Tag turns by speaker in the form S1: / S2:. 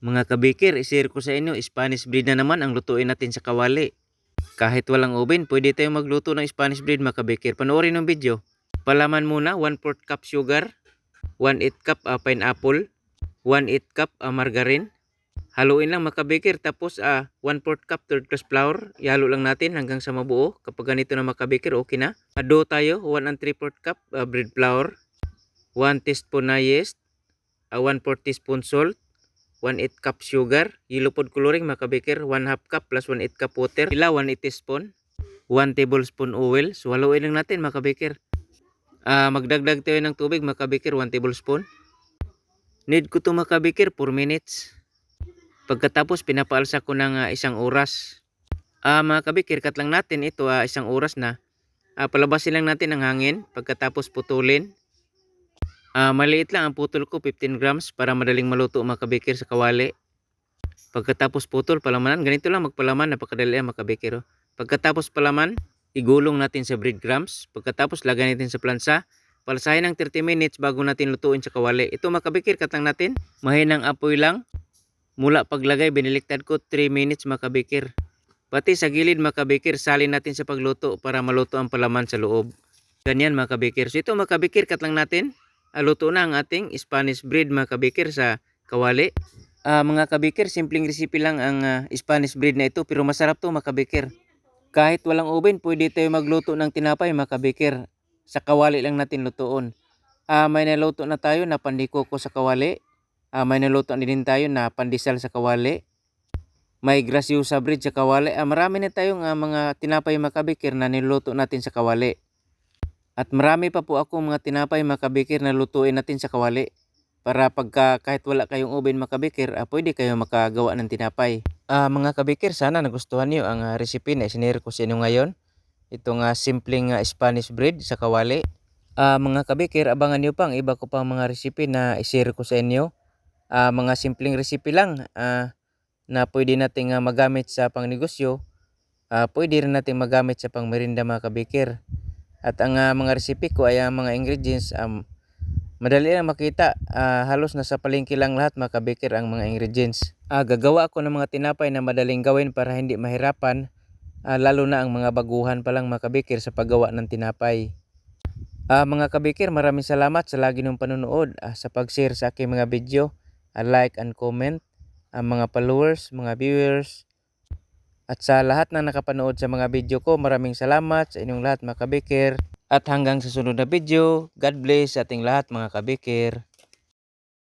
S1: Mga kabikir, isir ko sa inyo, Spanish breed na naman ang lutuin natin sa kawali. Kahit walang oven, pwede tayong magluto ng Spanish bread mga kabikir. Panoorin ng video. Palaman muna, 1 4 cup sugar, 1 8 cup ah, pineapple, 1 8 cup ah, margarine. Haluin lang mga kabikir, tapos ah, 1 4 cup third class flour. Ihalo lang natin hanggang sa mabuo. Kapag ganito na mga kabikir, okay na. Ah, dough tayo, 1 and 3 4 cup ah, bread flour, 1 teaspoon na yeast, ah, 1 4 teaspoon salt, 1 8 cup sugar, yellow food coloring mga kabikir, 1 half cup plus 1 8 cup water, ila 1 8 teaspoon, 1 tablespoon oil. So lang natin mga kabikir. Ah, magdagdag tayo ng tubig mga kabikir, 1 tablespoon. Need ko to mga kabikir 4 minutes. Pagkatapos pinapaalsa ko ng ah, isang oras. Ah, mga kabikir, cut lang natin ito ah, isang oras na. Ah, palabasin lang natin ang hangin pagkatapos putulin. Ah, maliit lang ang putol ko, 15 grams para madaling maluto mga kabikir sa kawali. Pagkatapos putol, palamanan. Ganito lang magpalaman, napakadali ang mga oh. Pagkatapos palaman, igulong natin sa breadcrumbs. Pagkatapos lagay natin sa plansa. Palsahin ng 30 minutes bago natin lutuin sa kawali. Ito mga kabikir, cut lang natin. Mahinang apoy lang. Mula paglagay, biniliktad ko 3 minutes mga kabikir. Pati sa gilid mga kabikir, salin natin sa pagluto para maluto ang palaman sa loob. Ganyan mga kabikir. So ito mga kabikir, cut lang natin. Luto na ang ating Spanish bread mga kabikir sa kawali. Ah, mga kabikir, simpleng recipe lang ang ah, Spanish bread na ito pero masarap to mga kabikir. Kahit walang oven, pwede tayo magluto ng tinapay mga kabikir. Sa kawali lang natin lutuon. Ah, may naluto na tayo na pandiko ko sa kawali. Ah, may naluto din tayo na pandesal sa kawali. May graciosa bread sa kawali. Ah, marami na tayong ah, mga tinapay mga kabikir na niluto natin sa kawali. At marami pa po ako mga tinapay mga kabikir na lutuin natin sa kawali. Para pagka kahit wala kayong oven mga kabikir, ah, pwede kayo makagawa ng tinapay. Ah, mga kabikir, sana nagustuhan niyo ang ah, recipe na isinare ko sa inyo ngayon. Itong ah, simpleng ah, Spanish bread sa kawali. Ah, mga kabikir, abangan niyo pang iba ko pang mga recipe na isinare ko sa inyo. Ah, mga simpleng recipe lang ah, na pwede nating ah, magamit sa pangnegosyo. Ah, pwede rin nating magamit sa pangmerinda mga kabikir. At ang ah, mga recipe ko ay ang mga ingredients um, madali lang makita. Ah, halos nasa palengke lang lahat mga kabikir ang mga ingredients. Ah, gagawa ako ng mga tinapay na madaling gawin para hindi mahirapan. Ah, lalo na ang mga baguhan pa lang mga kabikir sa paggawa ng tinapay. Ah, mga kabikir, maraming salamat sa lagi ng panonood, ah, sa pag-share sa aking mga video, ah, like and comment, ang mga followers, mga viewers, at sa lahat na nakapanood sa mga video ko, maraming salamat sa inyong lahat mga kabikir. At hanggang sa sunod na video, God bless sa ating lahat mga kabikir.